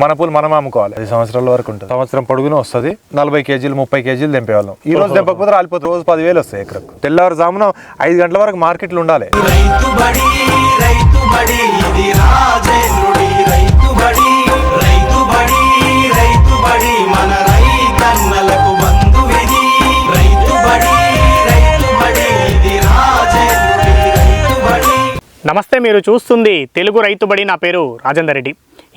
మన పూలు మనం అమ్ముకోవాలి. పది సంవత్సరాల వరకు ఉంటుంది. సంవత్సరం పొడుగున వస్తుంది. నలభై కేజీలు ముప్పై కేజీలు దింపేవాళ్ళం ఈ రోజు దింపకపోతే రాలిపోతుంది. రోజు పదివేలు వస్తాయి ఎకరకు. తెల్లవారుజామున ఐదు గంటల వరకు మార్కెట్లు ఉండాలి. నమస్తే మీరు చూస్తుంది తెలుగు రైతుబడి నా పేరు రాజేందర్ రెడ్డి.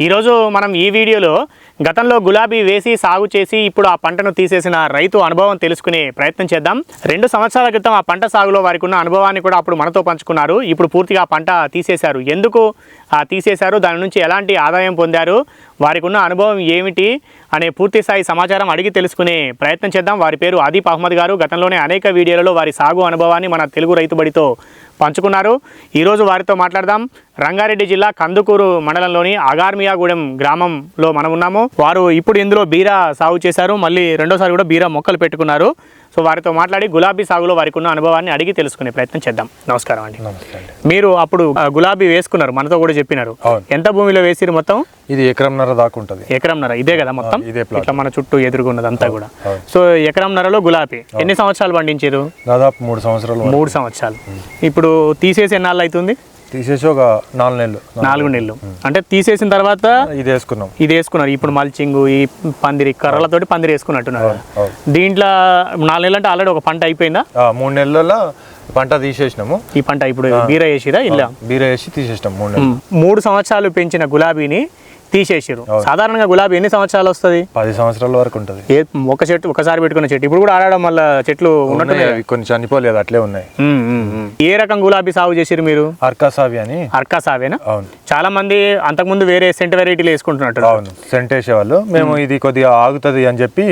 ఈరోజు మనం ఈ వీడియోలో గతంలో గులాబీ వేసి సాగు చేసి ఇప్పుడు ఆ పంటను తీసేసిన రైతు అనుభవం తెలుసుకునే ప్రయత్నం చేద్దాం. రెండు సంవత్సరాల క్రితం ఆ పంట సాగులో వారికి ఉన్న అనుభవాన్ని కూడా అప్పుడు మనతో పంచుకున్నారు. ఇప్పుడు పూర్తిగా పంట తీసేశారు. ఎందుకు తీసేశారు? దాని నుంచి ఎలాంటి ఆదాయం పొందారు? వారికి ఉన్న అనుభవం ఏమిటి అనే పూర్తి స్థాయి సమాచారం అడిగి తెలుసుకునే ప్రయత్నం చేద్దాం. వారి పేరు ఆదిప్ అహ్మద్ గారు. గతంలోనే అనేక వీడియోలలో వారి సాగు అనుభవాన్ని మన తెలుగు రైతుబడితో పంచుకున్నారు. ఈరోజు వారితో మాట్లాడదాం. రంగారెడ్డి జిల్లా కందుకూరు మండలంలోని అగార్మియాగూడెం గ్రామంలో మనం ఉన్నాము వారు ఇప్పుడు ఇందులో బీరా సాగు చేశారు. మళ్ళీ రెండోసారి కూడా బీరా మొక్కలు పెట్టుకున్నారు. సో వారితో మాట్లాడి గులాబీ సాగులో వారికి ఉన్న అనుభవాన్ని అడిగి తెలుసుకునే ప్రయత్నం చేద్దాం. నమస్కారం అండి. మీరు అప్పుడు గులాబీ వేసుకున్నారు మనతో కూడా చెప్పినారు. ఎంత భూమిలో వేసిరు మొత్తం? ఇది ఎకరంన్నర దాకా ఉంటుంది. ఎకరంన్నర ఇదే కదా మొత్తం? ఇదే. ఇట్లా మన చుట్టూ ఎదుర్కొన్నది అంతా కూడా. సో ఎకరంన్నరలో గులాబీ ఎన్ని సంవత్సరాలు పండించారు దాదాపు మూడు సంవత్సరాలు. మూడు సంవత్సరాలు. ఇప్పుడు తీసేసి ఎన్నాళ్ళు అవుతుంది? తీసేసి ఒక నాలుగు నెలలు. నాలుగు నెలలు. అంటే తీసేసిన తర్వాత ఇది వేసుకున్నాం. ఇది వేసుకున్నారు. ఇప్పుడు మల్చింగ్ ఈ పందిరి కర్రలతోటి పందిరి వేసుకున్నట్టున్నారు. దీంట్లో నాలుగు నెలలు అంటే ఆల్రెడీ ఒక పంట అయిపోయిందా? మూడు నెలల పంట తీసేసినాము. ఈ పంట ఇప్పుడు బీర వేసిరా ఇలా బీర వేసి తీసేసినాం మూడు మూడు సంవత్సరాలు పెంచిన గులాబీని తీసేసిరు సాధారణంగా గులాబీ ఎన్ని సంవత్సరాలు వస్తుంది? పది సంవత్సరాల వరకు ఉంటుంది. ఏ ఒక చెట్టు ఒకసారి పెట్టుకున్న చెట్టు. ఇప్పుడు కూడా ఆడడం వల్ల చెట్లు ఉన్నట్టు ఉన్నాయి కొన్ని చనిపోలేదు అట్లే ఉన్నాయి. ఏ రకం గులాబీ సాగు చేసిరు మీరు? అర్కాసావి అని. అర్కా సావేనా? అవును. చాలా మంది అంతకుముందు వేరే సెంట్ వెరైటీలు వేసుకుంటున్నట్టు అవును సెంట్ వేసేవాళ్ళు. మేము ఇది కొద్దిగా ఆగుతుంది అని చెప్పి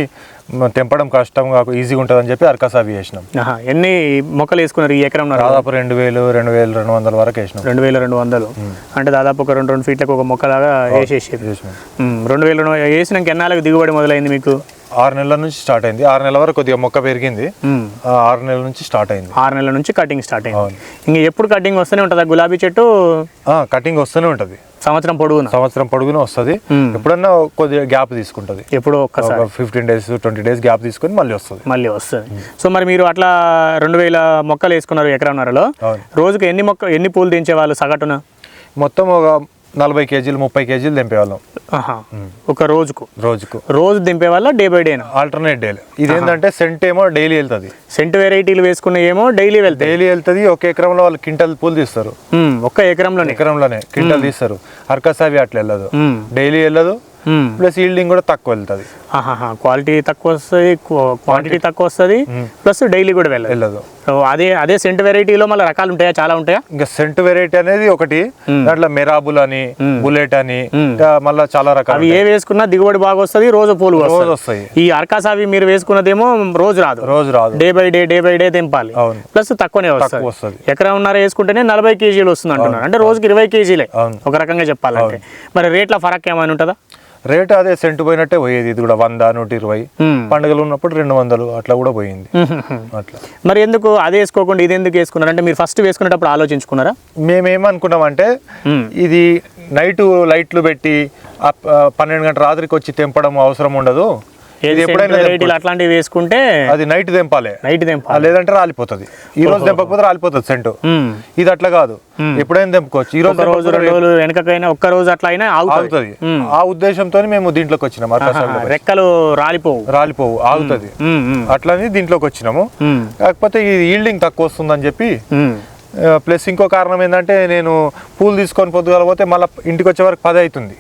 తెంపడం కష్టం కాకు ఈజీగా ఉంటుంది అని చెప్పి అర్కాసావి వేసినాం. ఆహా, ఎన్ని మొక్కలు వేసుకున్నారు ఈ ఎకరం దాదాపు రెండు వేలు రెండు వేలు రెండు వందల వరకు వేసినాం. రెండు వేల రెండు వందలు. అంటే దాదాపు ఒక రెండు రెండు ఫీట్లకు ఒక మొక్కలాగా వేసినాం. రెండు వేల వేసినాక ఎన్నాళ్ళకి దిగుబడి మొదలైంది మీకు? ఆరు నెలల నుంచి స్టార్ట్ అయింది. ఆరు నెలల వరకు కొద్దిగా మొక్క పెరిగింది. ఆరు నెలల నుంచి స్టార్ట్ అయింది. ఆరు నెలల నుంచి కటింగ్ స్టార్ట్ అయింది. ఇంకా ఎప్పుడు కటింగ్ వస్తూనే ఉంటుందా? గులాబీ చెట్టు కటింగ్ వస్తూనే ఉంటుంది. సంవత్సరం పొడవునా సంవత్సరం పొడుగున వస్తుంది. ఎప్పుడన్నా కొద్దిగా గ్యాప్ తీసుకుంటుంది. ఎప్పుడో ఒక్కసారి. Fifteen days twenty days gap తీసుకొని మళ్ళీ వస్తుంది. మళ్ళీ వస్తుంది. సో మరి మీరు అట్లా రెండు వేల మొక్కలు వేసుకున్నారు ఎకరంన్నరలో. రోజుకు ఎన్ని మొక్క ఎన్ని పూలు దించేవాళ్ళు సగటున? మొత్తం ఒక నలభై కేజీలు ముప్పై కేజీలు దింపేవాళ్ళం. ఒక రోజుకు? రోజుకు. రోజు దింపే వాళ్ళ డే బై డేనా? ఆల్టర్నేట్ డేలు ఇదేంటంటే సెంట్ ఏమో డైలీ వెళ్తుంది. సెంట్ వెరైటీలు వేసుకున్న ఏమో డైలీ వెళ్తాయి. డైలీ వెళ్తుంది ఒక ఎకరంలో వాళ్ళు క్వింటల్ పూలు తీస్తారు. ఒక్క ఎకరంలోనే. ఎకరంలోనే క్వింటల్ తీస్తారు. అర్కసావి అట్లా వెళ్ళదు. డైలీ వెళ్ళదు. ప్లస్ ఈల్డింగ్ కూడా తక్కువ వెళ్తుంది. క్వాలిటీ తక్కువ వస్తుంది క్వాంటిటీ తక్కువ వస్తుంది ప్లస్ డైలీ కూడా వెళ్ళదు. అదే అదే సెంట్ వెరైటీలో మళ్ళీ రకాలు ఉంటాయా చాలా ఉంటాయా? ఇంకా సెంట్ వెరైటీ అనేది ఒకటి. దాంట్లో మెరాబుల్ అని బుల్లెట్ అని ఇంకా మళ్ళీ చాలా రకాలు అవి ఏ వేసుకున్నా దిగుబడి బాగా వస్తుంది రోజు పూలు రోజు వస్తాయి. ఈ అర్కాసావి మీరు వేసుకున్నదేమో రోజు రాదు. రోజు రాదు. Day by day day by day తెంపాలి. Plus తక్కువనే తక్కువ వస్తుంది. ఎకరం ఉన్నర వేసుకుంటేనే నలభై కేజీలు వస్తుంది అంటున్నారు అంటే రోజుకి ఇరవై కేజీలే. ఒక రకంగా చెప్పాలంటే. మరి రేట్ల ఫరక్ ఏమైనా ఉంటుందా? రేట్ అదే సెంట్ పోయినట్టే పోయేది. ఇది కూడా వంద నూట ఇరవై. పండుగలు ఉన్నప్పుడు రెండు వందలు అట్లా కూడా పోయింది. అట్లా. మరి ఎందుకు అది వేసుకోకుండా ఇది ఎందుకు వేసుకున్నారు? అంటే మీరు ఫస్ట్ వేసుకునేటప్పుడు ఆలోచించుకున్నారా? మేమేమనుకున్నామంటే. ఇది నైట్ లైట్లు పెట్టి పన్నెండు గంటల రాత్రికి వచ్చి తెంపడం అవసరం ఉండదు. ఎప్పుడైనా అట్లాంటివి వేసుకుంటే అది నైట్ తెంపాలి. నైట్ ఆ, తెంపాలి లేదంటే రాలిపోతుంది. ఈ రోజు తెంపకపోతే రాలిపోతుంది సెంటు. ఇది అట్లా కాదు. ఎప్పుడైనా తెంపుకోవచ్చు. ఈ రోజు రోజు రెండు రోజులు వెనకకైనా ఒక్క రోజు అట్లా అయినా ఆగుతుంది. ఆ ఉద్దేశంతో మేము దీంట్లోకి వచ్చినాం అర్కాసావిలోకి వచ్చి. రెక్కలు రాలిపోవు. రాలిపోవు ఆగుతుంది. అట్లని దీంట్లోకి వచ్చినాము. కాకపోతే ఇది ఈల్డింగ్ తక్కువ వస్తుందని చెప్పి. ప్లస్ ఇంకో కారణం ఏంటంటే నేను పూలు తీసుకొని పొద్దుగాల పోతే మళ్ళీ ఇంటికి వచ్చే వరకు పది అవుతుంది.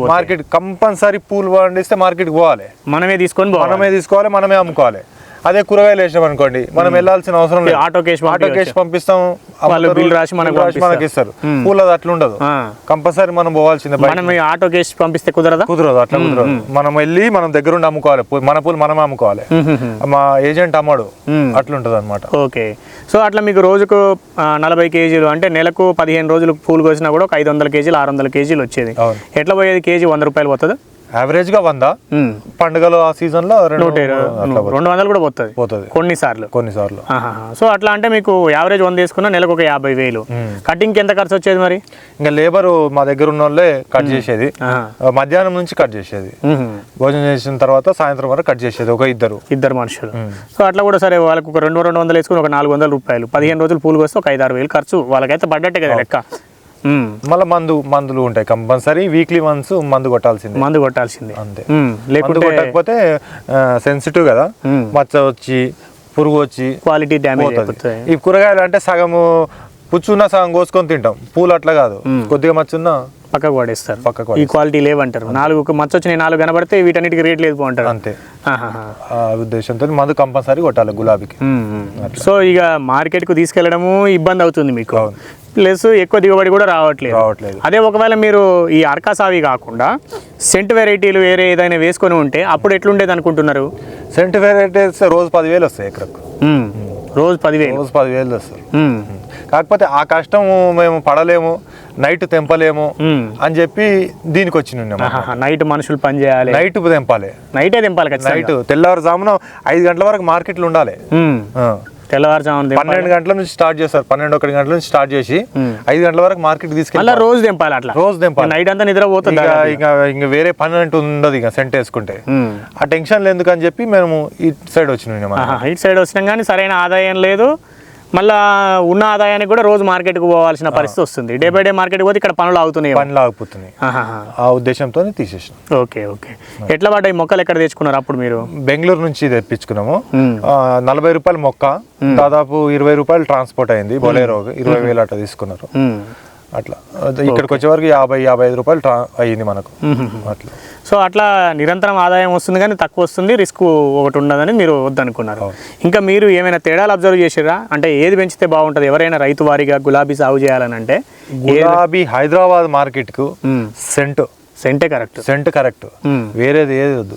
పోతే. మార్కెట్ కంపల్సరీ పూలు పండిస్తే మార్కెట్కి పోవాలి. మనమే తీసుకొని మనమే తీసుకోవాలి మనమే అమ్ముకోవాలి. అదే కూరగాయలు వేసినాం అనుకోండి. మనం వెళ్ళాల్సిన అవసరం లేదు. ఆటో కేసు ఆటో కేసు పంపిస్తాం. వాళ్ళు బిల్ రాసి మనకు మనకి ఇస్తారు. పూలది అట్లా ఉండదు. కంపల్సరీ మనం పోవాల్సిందే మనం ఆటో కేసు పంపిస్తే కుదరదా? కుదరదు అట్లా కుదరదు. మనం వెళ్ళి మనం దగ్గరుండి అమ్ముకోవాలి. మన పూలు మనమే అమ్ముకోవాలి. మా ఏజెంట్ అమ్మడు. మ్మ్. అట్లుంటది అనమాట ఓకే. సో అట్లా మీకు రోజుకు నలభై కేజీలు అంటే నెలకు పదిహేను రోజులు పూలు కోసినా కూడా ఒక ఐదు వందల కేజీలు ఆరు వందల కేజీలు వచ్చేది. ఎట్లా పోయేది? కేజీ వంద రూపాయలు పోతుంది? యావరేజ్గా వంద. పండుగలు ఆ సీజన్లో రెండు నూట. రెండు వందలు కూడా పోతుంది. పోతుంది. కొన్నిసార్లు కొన్నిసార్లు. సో అట్లా అంటే మీకు యావరేజ్ వంద వేసుకున్నా నెలకు ఒక యాభై వేలు. కటింగ్కి ఎంత ఖర్చు వచ్చేది మరి? ఇంకా లేబర్ మా దగ్గర ఉన్న వాళ్ళే కట్ చేసేది. మధ్యాహ్నం నుంచి కట్ చేసేది. భోజనం చేసిన తర్వాత సాయంత్రం వరకు కట్ చేసేది ఒక ఇద్దరు. ఇద్దరు మనుషులు. సో అట్లా కూడా సరే వాళ్ళకి ఒక రెండు రెండు వందలు వేసుకుని ఒక నాలుగు వందల రూపాయలు. పదిహేను రోజులు పూలు వస్తే ఒక ఐదు ఆరు వేలు ఖర్చు. వాళ్ళకైతే పడ్డట్టే కదా లెక్క. మళ్ళీ మందు మందులు ఉంటాయి కంపల్సరీ. వీక్లీ వన్స్ మందు కొట్టాల్సిందే. మందు కొట్టాల్సిందే. అంతే. లేకుంటే కొట్టకపోతే సెన్సిటివ్ కదా. మచ్చ వచ్చి పురుగు వచ్చి క్వాలిటీ డ్యామేజ్ ఈ కూరగాయలు అంటే సగము పుచ్చున్న సగం కోసుకొని తింటాం. పూలు అట్లా కాదు. కొద్దిగా మచ్చున్న పక్కకు పడేస్తారు పక్కకు ఈ క్వాలిటీ లేవంటారు. నాలుగు మచ్చ వచ్చినాయి నాలుగు కనబడితే వీటన్నిటికి రేట్ లేదు అంటారు. అంతే. ఉద్దేశంతో మందు కంపల్సరీ కొట్టాలి గులాబీకి. సో ఇక మార్కెట్కు తీసుకెళ్ళడము ఇబ్బంది అవుతుంది మీకు. ప్లస్ ఎక్కువ దిగుబడి కూడా రావట్లేదు. రావట్లేదు. అదే ఒకవేళ మీరు ఈ అర్కాసావి కాకుండా సెంట్ వెరైటీలు వేరే ఏదైనా వేసుకొని ఉంటే అప్పుడు ఎట్లుండేది అనుకుంటున్నారు? సెంట్ వెరైటీస్ రోజు పదివేలు వస్తాయి ఎకరకు. ఉమ్, రోజు పదివేలు. రోజు పదివేలు వస్తాయి. ఉమ్, కాకపోతే ఆ కష్టం మేము పడలేము నైట్ తెంపలేము. అని చెప్పి దీనికి వచ్చి నైట్ మనుషులు పని చేయాలి. నైట్ తెంపాలి. నైటే ఖచ్చితంగా. నైట్ తెల్లవారుజామున ఐదు గంటల వరకు మార్కెట్లు ఉండాలి. తెల్లవారుజామున దింపాలి. పన్నెండు గంటల నుంచి స్టార్ట్ చేస్తారు. పన్నెండు ఒకటి గంటల నుంచి స్టార్ట్ చేసి ఐదు గంటల వరకు మార్కెట్ తీసుకెళ్ళి రోజు దింపాలి అట్లా. రోజు తెంపాలి నైట్ అంతా నిద్రపోతుంది ఇంకా ఇంకా. ఇంకా వేరే పని అంటూ ఉండదు ఇక సెంట్ వేసుకుంటే. ఆ టెన్షన్లు ఎందుకు అని చెప్పి మేము ఈ సైడ్ వచ్చినాం ఇటు సైడ్ వచ్చినాం కానీ సరైన ఆదాయం లేదు. మళ్ళా ఉన్న ఆదాయానికి కూడా రోజు మార్కెట్కి పోవాల్సిన పరిస్థితి వస్తుంది. డే బై డే మార్కెట్కి పోతే ఇక్కడ పనులు అవుతున్నాయి పని లాగిపోతున్నాయి ఆహాహా. ఆ ఉద్దేశంతో తీసేసినాం. Okay okay. ఎట్లా పడ్డాయి? మొక్కలు ఎక్కడ తెచ్చుకున్నారు అప్పుడు మీరు? బెంగళూరు నుంచి తెప్పించుకున్నాము. నలభై రూపాయల మొక్క దాదాపు ఇరవై రూపాయలు ట్రాన్స్పోర్ట్ అయింది. బొలేరో ఇరవై వేలు అట్లా తీసుకున్నారు. అట్లా. ఇక్కడికి వచ్చే వరకు యాభై యాభై ఐదు రూపాయలు ట్రా అయ్యింది మనకు. అట్లా. సో అట్లా నిరంతరం ఆదాయం వస్తుంది కానీ తక్కువ వస్తుంది రిస్క్ ఒకటి ఉండదని మీరు వద్దనుకున్నారు. ఇంకా మీరు ఏమైనా తేడాలు అబ్జర్వ్ చేసిరా అంటే ఏది పెంచితే బాగుంటుంది? ఎవరైనా రైతు వారీగా గులాబీ సాగు చేయాలని అంటే గులాబీ హైదరాబాద్ మార్కెట్కు మ్మ్. సెంట్. సెంటే కరెక్ట్. Scent correct. వేరేది ఏది వద్దు.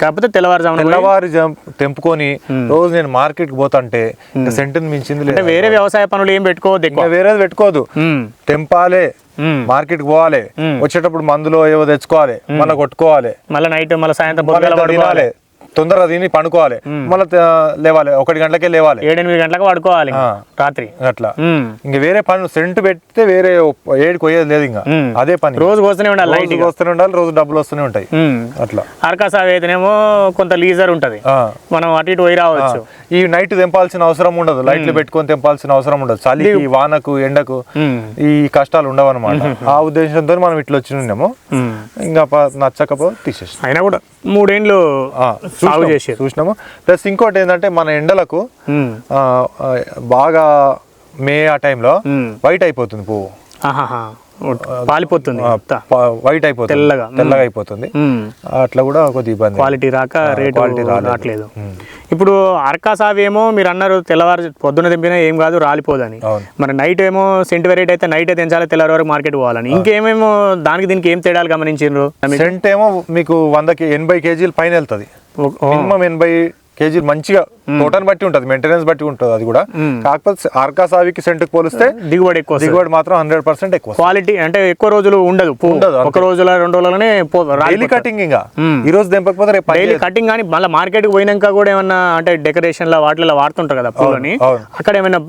కాకపోతే తెల్లవారుజామున పోయి- తెల్లవారి జం- తెంపుకొని రోజు నేను మార్కెట్కి పోతుంటే సెంట్ మించింది లేదు. వేరే వ్యవసాయ పనులు ఏం పెట్టుకోవద్దు వేరేది పెట్టుకోదు. తెంపాలే. మార్కెట్కి పోవాలి. వచ్చేటప్పుడు మందులో ఏవో తెచ్చుకోవాలి. మళ్ళీ కొట్టుకోవాలి. మళ్ళీ నైట్ మళ్ళీ సాయంత్రం తినాలి. తొందరగా తిని పండుకోవాలి. మళ్ళీ లేవాలి. ఒకటి గంటలకే లేవాలి. ఏడెనిమిది గంటలకు పడుకోవాలి. రాత్రి. అట్లా. ఇంక వేరే పనులు సెంట్ పెడితే వేరే ఏడుకి పోయేది లేదు ఇంకా. అదే పని. రోజు వస్తూనే ఉండాలి లైట్ వస్తూనే ఉండాలి రోజు డబ్బులు వస్తూనే ఉంటాయి. అట్లా. అరకాసావి అయితేనేమో కొంత లీజర్ ఉంటది. మనం అటు ఇటు పోయి రావచ్చు. ఈ నైట్ తెంపాల్సిన అవసరం ఉండదు. లైట్లు పెట్టుకొని తెంపాల్సిన అవసరం ఉండదు. చలికి వానకు ఎండకు. ఈ కష్టాలు ఉండవు అనమాట ఆ ఉద్దేశంతో మనం ఇట్లా వచ్చి ఉన్నాము మ్మ్. ఇంకా నచ్చకపోతే తీసేసాం అయినా కూడా మూడేండ్లు సాగు చేసారు చూసినాము. ప్లస్ ఇంకోటి ఏంటంటే మన ఎండలకు బాగా మే ఆ టైంలో వైట్ అయిపోతుంది పువ్వు. పాలిపోతుంది వైట్ అయిపోతుంది. తెల్లగా. తెల్లగా అయిపోతుంది. అట్లా కూడా కొద్ది ఇబ్బంది. క్వాలిటీ రాక రేటు క్వాలిటీ. రావట్లేదు ఇప్పుడు అరకాసావి ఏమో మీరు అన్నారు తెల్లవారు పొద్దున తెంపినా ఏం కాదు రాలిపోదని. మరి నైట్ ఏమో సెంట్ వెరైటీ అయితే నైట్ తెంచాలి తెల్లవారు వరకు మార్కెట్ పోవాలని. ఇంకేమేమో దానికి దీనికి ఏం తేడాలు గమనించారు సెంట్ ఏమో మీకు వందకి ఎనభై కేజీలు పైన వెళ్తుంది. อ๋อ มินมาเมนใบ కేజీలు మంచిగా తోటని బట్టి ఉంటుంది మెయింటెనెన్స్ బట్టి ఉంటుంది అది కూడా. కాకపోతే ఆర్కా సావికి సెంటుకి పోలిస్తే దిగుబడి ఎక్కువ. దిగుబడి మాత్రం హండ్రెడ్ పర్సెంట్ ఎక్కువ క్వాలిటీ అంటే ఎక్కువ రోజులు ఉండదు. ఉండదు. ఒక రోజుల రెండు రోజులనే డైలీ కటింగ్ ఇంకా. ఈ రోజు తెంపకపోతే రేపు డైలీ కటింగ్ కానీ మళ్ళీ మార్కెట్కి పోయినాక కూడా ఏమన్నా అంటే డెకరేషన్లో వాటిలో వాడుతుంటారు కదా పూలని. అక్కడ ఏమైనా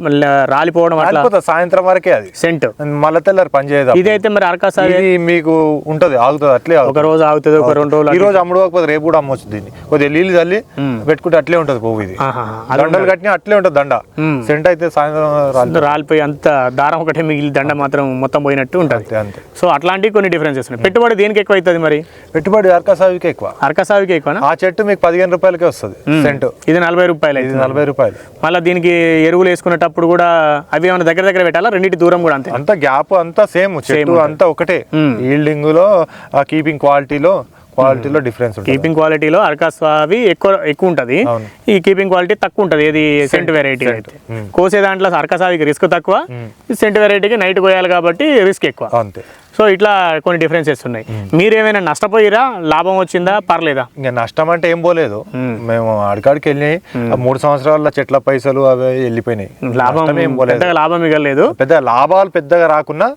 రాలిపోవడం అట్లా? సాయంత్రం వరకే అది. సెంట్ మళ్ళీ తెల్లారి పని చేయదు ఇదైతే మరి అరకాసావి ఇది మీకు ఉంటది ఆగుతుంది అట్లే ఒక. రోజు ఆగుతుంది ఒక రెండు రోజులు ఈ రోజు అమ్ముడుకోకపోతే రేపు కూడా అమ్మొచ్చు దీన్ని. కొద్దిగా నీళ్ళు చల్లి పెట్టుకుంటే అట్లే ఉంటది పువ్వు ఇది. దండలు కట్టినా అట్లే ఉంటది దండ. సెంట్ అయితే సాయంత్రం రాలి. రాలిపోయి అంత దారం ఒకటే మిగిలి దండ మాత్రం మొత్తం పోయినట్టు ఉంటుంది. అంతే సో అట్లాంటివి కొన్ని డిఫరెన్సెస్ ఉన్నాయి. పెట్టుబడి దేనికి ఎక్కువ అవుతుంది మరి? పెట్టుబడి అర్కా సావికి ఎక్కువ. అరకాసావికి ఎక్కువనా? ఆ చెట్టు మీకు పదిహేను రూపాయలకే వస్తుంది సెంట్. ఇది నలభై రూపాయలు ఇది నలభై రూపాయలు. మళ్ళీ దీనికి ఎరువులు వేసుకునేటప్పుడు కూడా అవి ఏమైనా దగ్గర దగ్గర పెట్టాలా? రెండింటి దూరం కూడా అంతే. అంతా గ్యాప్ అంతా సేమ్. చెట్టు అంతా ఒకటే. ఈల్డింగ్లో ఆ కీపింగ్ క్వాలిటీలో క్వాలిటీలో డిఫరెన్స్ కీపింగ్ క్వాలిటీలో అరకాస్వావి ఎక్కువ ఎక్కువ ఉంటుంది. ఈ కీపింగ్ క్వాలిటీ తక్కువ ఉంటుంది. ఏది సెంట్ వెరైటీ అయితే. కోసే దాంట్లో అరకాసావికి రిస్క్ తక్కువ. సెంట్ వెరైటీకి నైట్ కోయాలి కాబట్టి రిస్క్ ఎక్కువ. అంతే. సో ఇట్లా కొన్ని డిఫరెన్సెస్ ఉన్నాయి. మీరు ఏమైనా నష్టపోయిరా? లాభం వచ్చిందా? పర్లేదా? ఇంకా నష్టం అంటే ఏం పోలేదు. మేము. అడికాడికి వెళ్ళి మూడు సంవత్సరాల చెట్ల పైసలు అవి వెళ్ళిపోయినాయి. లాభం ఏం పోలేదు. లాభం మిగలేదు. పెద్ద లాభాలు పెద్దగా రాకున్నా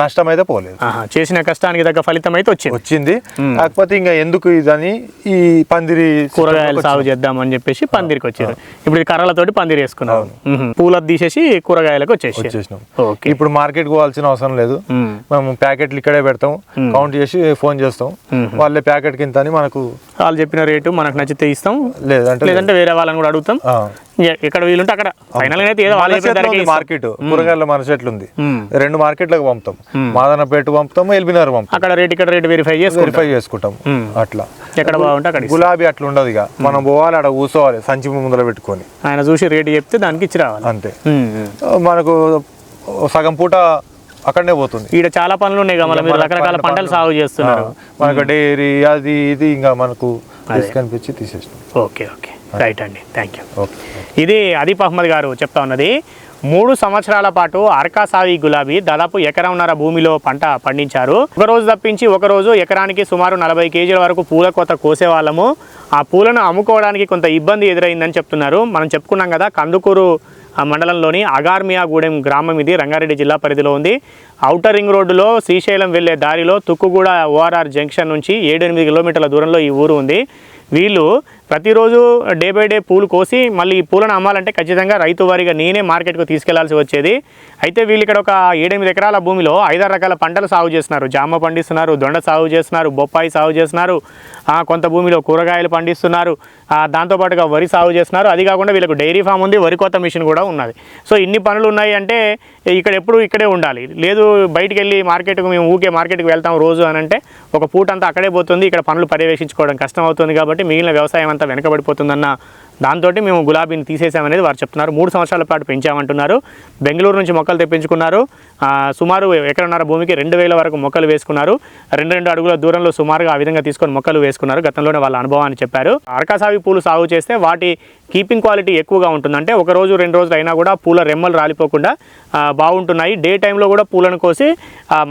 నష్టం అయితే పోలేదు. చేసిన కష్టానికి తగ్గ ఫలితం అయితే వచ్చింది. వచ్చింది. కాకపోతే ఇంకా ఎందుకు ఇదని ఈ పందిరి కూరగాయలు సాగు చేద్దామని చెప్పేసి పందిరికి వచ్చారు. ఇప్పుడు కర్రలతోటి పందిరి వేసుకున్నారు. మ్మ్. పూలది తీసేసి కూరగాయలకు వచ్చేసి ఇప్పుడు మార్కెట్ పోవాల్సిన అవసరం లేదు. మ్మ్. మేము ప్యాకెట్లు ఇక్కడే పెడతాం. కౌంట్ చేసి ఫోన్ చేస్తాం. వాళ్ళే ప్యాకెట్ కింద అని మనకు వాళ్ళు చెప్పిన రేటు మనకు నచ్చితే ఇస్తాం. లేదంటే లేదంటే వేరే వాళ్ళని కూడా అడుగుతాం. ఎక్కడ వీలుంటే అక్కడ. ఫైనల్ అయితే ఏదో వాళ్ళ. మార్కెట్. కూరగాయల మన చెట్లు ఉంది. రెండు మార్కెట్లకు పంపుతాం. మాదనపేట పంపుతాం ఎల్బినార్ పంపుతాం. అక్కడ రేట్ ఇక్కడ రేట్ వెరిఫై చేసుకుంటాం. వెరిఫై చేసుకుంటాం. అట్లా. ఎక్కడ బాగుంటే అక్కడ. గులాబీ అట్లా ఉండదు ఇక. మనం పోవాలి అక్కడ కూర్చోవాలి సంచి ముందర పెట్టుకొని. ఆయన చూసి రేటు చెప్తే దానికి ఇచ్చి రావాలి. అంతే. మనకు సగం పూట అక్కడనే పోతుంది. ఈడ చాలా పనులు ఉన్నాయి కదా రకరకాల పంటలు సాగు చేస్తున్నారు. మనకు డైరీ అది ఇది ఇంకా మనకు రిస్క్ అనిపించి తీసేసినాం ఓకే ఓకే. రైట్ అండి. Thank you. ఇది అదీప్ అహ్మద్ గారు చెప్తా ఉన్నది. మూడు సంవత్సరాల పాటు అరకా సావి గులాబీ దాదాపు ఎకరంన్నర భూమిలో పంట పండించారు. ఒక రోజు తప్పించి ఒక రోజు ఎకరానికి సుమారు నలభై కేజీల వరకు పూల కోత కోసేవాళ్ళము. ఆ పూలను అమ్ముకోవడానికి కొంత ఇబ్బంది ఎదురైందని చెప్తున్నారు. మనం చెప్పుకున్నాం కదా కందుకూరు మండలంలోని అగార్మియాగూడెం గ్రామం ఇది రంగారెడ్డి జిల్లా పరిధిలో ఉంది. ఔటర్ రింగ్ రోడ్డులో శ్రీశైలం వెళ్ళే దారిలో తుక్కుగూడ ఓఆర్ఆర్ జంక్షన్ నుంచి ఏడెనిమిది కిలోమీటర్ల దూరంలో ఈ ఊరు ఉంది. వీళ్ళు ప్రతిరోజు డే బై డే పూలు కోసి మళ్ళీ ఈ పూలను అమ్మాలంటే ఖచ్చితంగా రైతు వారిగా నేనే మార్కెట్కు తీసుకెళ్ళాల్సి వచ్చేది. అయితే వీళ్ళు ఇక్కడ ఒక ఏడెనిమిది ఎకరాల భూమిలో ఐదారు రకాల పంటలు సాగు చేస్తున్నారు. జామ పండిస్తున్నారు దొండ సాగు చేస్తున్నారు బొప్పాయి సాగు చేస్తున్నారు కొంత భూమిలో కూరగాయలు పండిస్తున్నారు దాంతోపాటుగా వరి సాగు చేస్తున్నారు. అది కాకుండా వీళ్ళకు డైరీ ఫామ్ ఉంది వరి కోత మిషన్ కూడా ఉన్నది. సో ఇన్ని పనులు ఉన్నాయి అంటే ఇక్కడ ఎప్పుడు ఇక్కడే ఉండాలి. లేదు బయటికి వెళ్ళి మార్కెట్కు మేము ఊకే మార్కెట్కి వెళ్తాం రోజు అని అంటే ఒక పూట అంతా అక్కడే పోతుంది. ఇక్కడ పనులు పర్యవేక్షించుకోవడం కష్టం అవుతుంది కాబట్టి మిగిలిన వ్యవసాయం అంతా వెనకబడిపోతుందన్న దాంతో మేము గులాబీని తీసేసామనేది వారు చెప్తున్నారు. మూడు సంవత్సరాల పాటు పెంచామంటున్నారు. బెంగళూరు నుంచి మొక్కలు తెప్పించుకున్నారు. సుమారు ఎకరన్నర భూమికి రెండు వేల వరకు మొక్కలు వేసుకున్నారు. రెండు రెండు అడుగుల దూరంలో సుమారుగా ఆ విధంగా తీసుకొని మొక్కలు వేసుకున్నారు. గతంలోనే వాళ్ళ అనుభవాన్ని చెప్పారు. అరకాసావి పూలు సాగు చేస్తే వాటి కీపింగ్ క్వాలిటీ ఎక్కువగా ఉంటుందంటే ఒక రోజు రెండు రోజులు అయినా కూడా పూల రెమ్మలు రాలిపోకుండా బాగుంటున్నాయి. డే టైంలో కూడా పూలను కోసి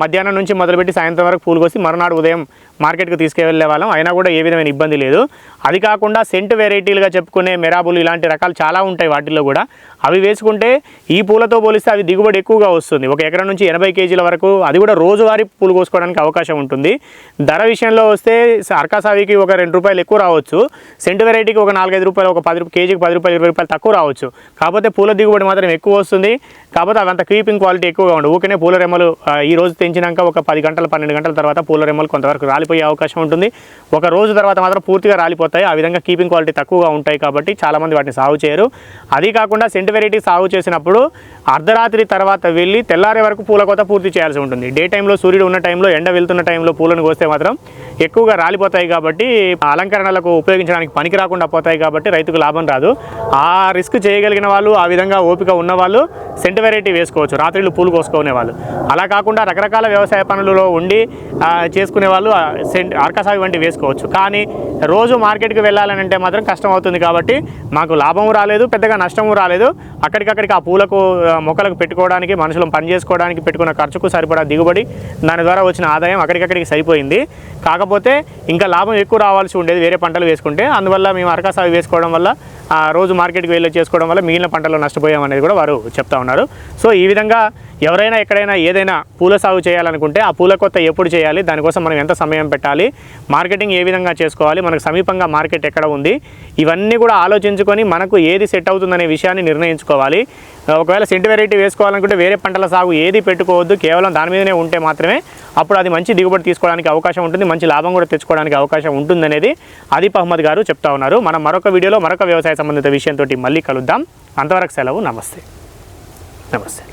మధ్యాహ్నం నుంచి మొదలుపెట్టి సాయంత్రం వరకు పూలు కోసి మరునాడు ఉదయం మార్కెట్కి తీసుకువెళ్ళే వాళ్ళం. అయినా కూడా ఏ విధమైన ఇబ్బంది లేదు. అది కాకుండా సెంట్ వెరైటీలుగా చెప్పుకునే మెరాబులు ఇలాంటి రకాలు చాలా ఉంటాయి వాటిల్లో కూడా. అవి వేసుకుంటే ఈ పూలతో పోలిస్తే అవి దిగుబడి ఎక్కువగా వస్తుంది. ఒక ఎకరం నుంచి ఎనభై కేజీల వరకు అది కూడా రోజువారీ పూలు కోసుకోవడానికి అవకాశం ఉంటుంది. ధర విషయంలో వస్తే అర్కాసావికి ఒక రెండు రూపాయలు ఎక్కువ రావచ్చు. సెంటు వెరైటీకి ఒక నాలుగైదు రూపాయలు ఒక పది కేజీకి పది రూపాయలు ఇరవై రూపాయలు తక్కువ రావచ్చు. కాకపోతే పూల దిగుబడి మాత్రం ఎక్కువ వస్తుంది. కాకపోతే అవంత క్రీపింగ్ క్వాలిటీ ఎక్కువగా ఉండవు. ఊకనే పూల రెమ్మలు ఈ రోజు తెంచినాక ఒక పది గంటలు పన్నెండు గంటల తర్వాత పూల రెమ్మలు కొంతవరకు రాలిపోయే అవకాశం ఉంటుంది. ఒక రోజు తర్వాత మాత్రం పూర్తిగా రాలిపోతాయి. ఆ విధంగా కీపింగ్ క్వాలిటీ తక్కువగా ఉంటాయి కాబట్టి చాలామంది వాటిని సాగు చేయరు. అది కాకుండా సెంటు వెరైటీ సాగు చేసినప్పుడు అర్ధరాత్రి తర్వాత వెళ్ళి తెల్లారే వరకు పూల కోత పూర్తి చేయాల్సి ఉంటుంది. డే టైంలో సూర్యుడు ఉన్న టైంలో ఎండ వెళ్తున్న టైంలో పూలను కోస్తే మాత్రం ఎక్కువగా రాలిపోతాయి కాబట్టి అలంకరణలకు ఉపయోగించడానికి పనికి రాకుండా పోతాయి కాబట్టి రైతుకు లాభం రాదు. ఆ రిస్క్ చేయగలిగిన వాళ్ళు ఆ విధంగా ఓపిక ఉన్న వాళ్ళు సెంట్ వెరైటీ వేసుకోవచ్చు. రాత్రిళ్ళు పూలు కోసుకునే వాళ్ళు అలా కాకుండా రకరకాల వ్యవసాయ పనులలో ఉండి చేసుకునే వాళ్ళు సెంట్ అర్కసాగు వంటి వేసుకోవచ్చు. కానీ రోజు మార్కెట్కి వెళ్ళాలని అంటే మాత్రం కష్టం అవుతుంది కాబట్టి మాకు లాభం రాలేదు పెద్దగా నష్టము రాలేదు. అక్కడికక్కడికి ఆ పూలకు మొక్కలకు పెట్టుకోవడానికి మనుషులు పని చేసుకోవడానికి పెట్టుకున్న ఖర్చుకు సరిపడా దిగుబడి దాని ద్వారా వచ్చిన ఆదాయం అక్కడికక్కడికి సరిపోయింది. కాకపోతే ఇంకా లాభం ఎక్కువ రావాల్సి ఉండేది వేరే పంటలు వేసుకుంటే. అందువల్ల మేము అరకా సాగు వేసుకోవడం వల్ల ఆ రోజు మార్కెట్కి వెళ్ళి చేసుకోవడం వల్ల మిగిలిన పంటలు నష్టపోయాం అనేది కూడా వారు చెప్తా ఉన్నారు. సో ఈ విధంగా ఎవరైనా ఎక్కడైనా ఏదైనా పూల సాగు చేయాలనుకుంటే ఆ పూల కొత్త ఎప్పుడు చేయాలి? దానికోసం మనం ఎంత సమయం పెట్టాలి? మార్కెటింగ్ ఏ విధంగా చేసుకోవాలి? మనకు సమీపంగా మార్కెట్ ఎక్కడ ఉంది? ఇవన్నీ కూడా ఆలోచించుకొని మనకు ఏది సెట్ అవుతుందనే విషయాన్ని నిర్ణయించుకోవాలి. ఒకవేళ సెంటి వెరైటీ వేసుకోవాలనుకుంటే వేరే పంటల సాగు ఏది పెట్టుకోవద్దు. కేవలం దాని మీదనే ఉంటే మాత్రమే అప్పుడు అది మంచి దిగుబడి తీసుకోవడానికి అవకాశం ఉంటుంది. మంచి లాభం కూడా తెచ్చుకోవడానికి అవకాశం ఉంటుందనేది అదీప్ అహ్మద్ గారు చెప్తా ఉన్నారు. మనం మరొక వీడియోలో మరొక వ్యవసాయ సంబంధిత విషయంతో మళ్ళీ కలుద్దాం. అంతవరకు సెలవు. నమస్తే. నమస్తే.